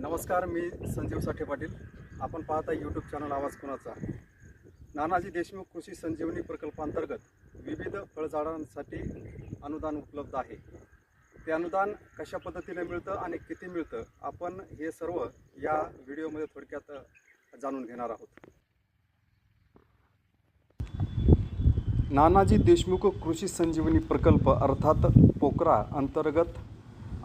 नमस्कार मी संजीव साठे पाटील. आपण पाहता यूट्यूब चॅनल आवाज कुणाचा? नानाजी देशमुख कृषी संजीवनी प्रकल्पांतर्गत विविध फळझाडांसाठी अनुदान उपलब्ध आहे. ते अनुदान कशा पद्धतीने मिळतं आणि किती मिळतं आपण हे सर्व या व्हिडिओमध्ये थोडक्यात जाणून घेणार आहोत. नानाजी देशमुख कृषी संजीवनी प्रकल्प अर्थात पोकरा अंतर्गत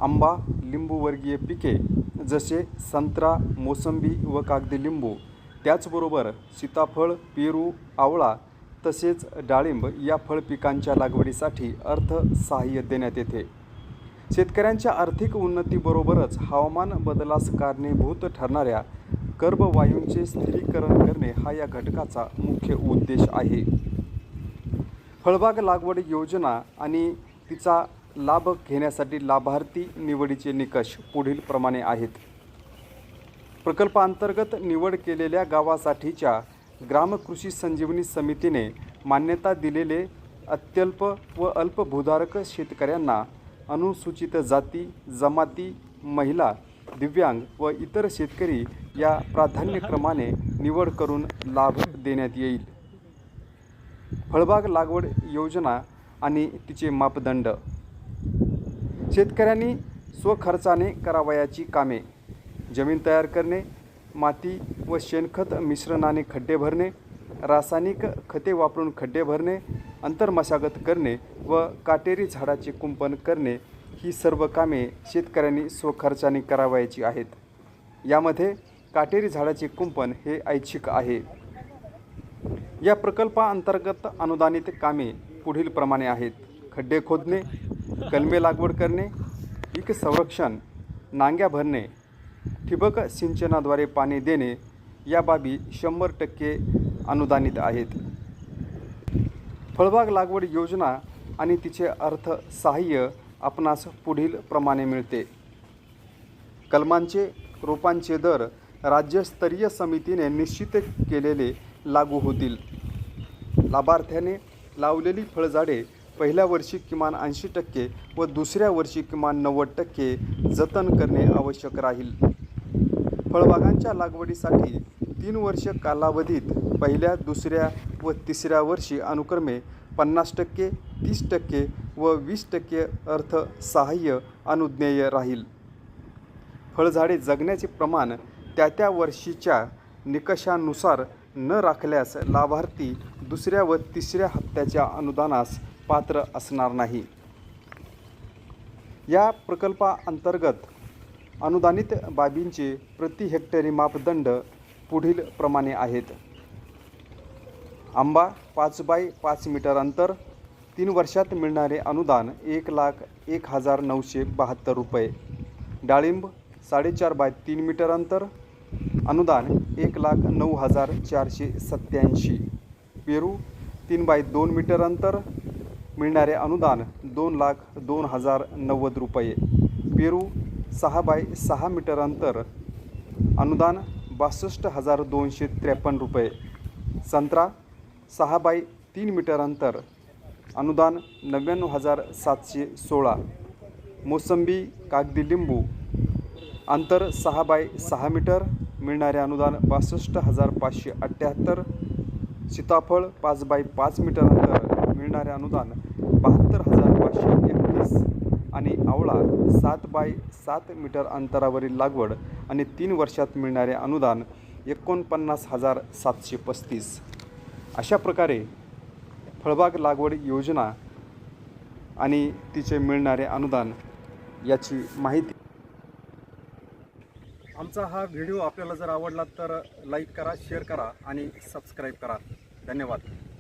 आंबा लिंबूवर्गीय पिके जसे संत्रा मोसंबी व कागदी लिंबू. त्याचबरोबर सीताफळ पेरू आवळा तसेच डाळिंब या फळ पिकांच्या लागवडीसाठी अर्थसहाय्य देण्यात येते. शेतकऱ्यांच्या आर्थिक उन्नतीबरोबरच हवामान बदलास कारणीभूत ठरणाऱ्या कर्बवायूंचे स्थिरीकरण करणे हा या घटकाचा मुख्य उद्देश आहे. फळबाग लागवड योजना आणि तिचा लाभ घेण्यासाठी लाभार्थी निवडीचे निकष पुढील प्रमाणे आहेत. प्रकल्पांतर्गत निवड केलेल्या गावासाठीच्या ग्राम कृषी संजीवनी समितीने मान्यता दिलेले अत्यल्प व अल्पभूधारक शेतकऱ्यांना अनुसूचित जाती जमाती महिला दिव्यांग व इतर शेतकरी या प्राधान्यक्रमाने निवड करून लाभ देण्यात येईल. फळबाग लागवड योजना आणि तिचे मापदंड शेतकऱ्यांनी स्वखर्चाने करावयाची कामे. जमीन तयार करणे माती व शेणखत मिश्रणाने खड्डे भरणे रासायनिक खते वापरून खड्डे भरणे अंतर्मशागत करणे व काटेरी झाडाचे कुंपण करणे ही सर्व कामे शेतकऱ्यांनी स्वखर्चाने करावयाची आहेत. यामध्ये काटेरी झाडाचे कुंपण हे ऐच्छिक आहे. या प्रकल्पाअंतर्गत अनुदानित कामे पुढील प्रमाणे आहेत. खड्डे खोदणे कलमे लागवड करणे पीक संरक्षण नांग्या भरणे ठिबक सिंचनाद्वारे पाणी देणे या बाबी शंभर टक्के अनुदानित आहेत. फळबाग लागवड योजना आणि तिचे अर्थ सहाय्य आपणास पुढील प्रमाणे मिळते. कलमांचे रोपांचे दर राज्यस्तरीय समितीने निश्चित केलेले लागू होतील. लाभार्थ्याने लावलेली फळझाडे पहिल्या वर्षी किमान ऐंशी टक्के व दुसऱ्या वर्षी किमान नव्वद टक्के जतन करणे आवश्यक राहील. फळबागांच्या लागवडीसाठी तीन वर्ष कालावधीत पहिल्या दुसऱ्या व तिसऱ्या वर्षी अनुक्रमे पन्नास टक्के तीस टक्के व वीस टक्के अर्थ सहाय्य अनुज्ञेय राहील. फळझाडे जगण्याचे प्रमाण त्या त्या वर्षीच्या निकषानुसार न राखल्यास लाभार्थी दुसऱ्या व तिसऱ्या हप्त्याच्या अनुदानास पात्र असणार नाही. या प्रकल्पाअंतर्गत अनुदानित बाबींचे प्रति हेक्टरी मापदंड पुढील प्रमाणे आहेत. आंबा पाच बाय पाच मीटर अंतर तीन वर्षात मिळणारे अनुदान एक लाख एक हजार नऊशे बहात्तर रुपये. डाळिंब साडेचार बाय तीन मीटर अंतर अनुदान एक लाख नऊ हजार चारशे सत्याऐंशी पेरू तीन बाय दोन मीटर अंतर मिळणारे अनुदान दोन लाख दोन हजार नव्वद रुपये. पेरू सहा बाय सहा मीटर अंतर. अनुदान बासष्ट हजार दोनशे त्रेपन्न रुपये. संत्रा सहा बाय तीन मीटर अंतर. अनुदान नव्याण्णव हजार सातशे सोळा. मोसंबी कागदी लिंबू. अंतर सहा बाय सहा मीटर. मिळणारे अनुदान बासष्ट हजार पाचशे अठ्ठ्याहत्तर सीताफळ पाच बाय पाच मीटर अंतर. मिळणारे अनुदान बहात्तर हजार पाचशे एकतीस आणि आवळा सात बाय सात मीटर अंतरावरील लागवड आणि तीन वर्षात मिळणारे अनुदान एकोणपन्नास हजार सातशे पस्तीस. अशा प्रकारे फळबाग लागवड योजना आणि तिचे मिळणारे अनुदान याची माहिती आमचा हा व्हिडिओ आपल्याला जर आवडला तर लाईक करा शेअर करा आणि सबस्क्राईब करा. धन्यवाद.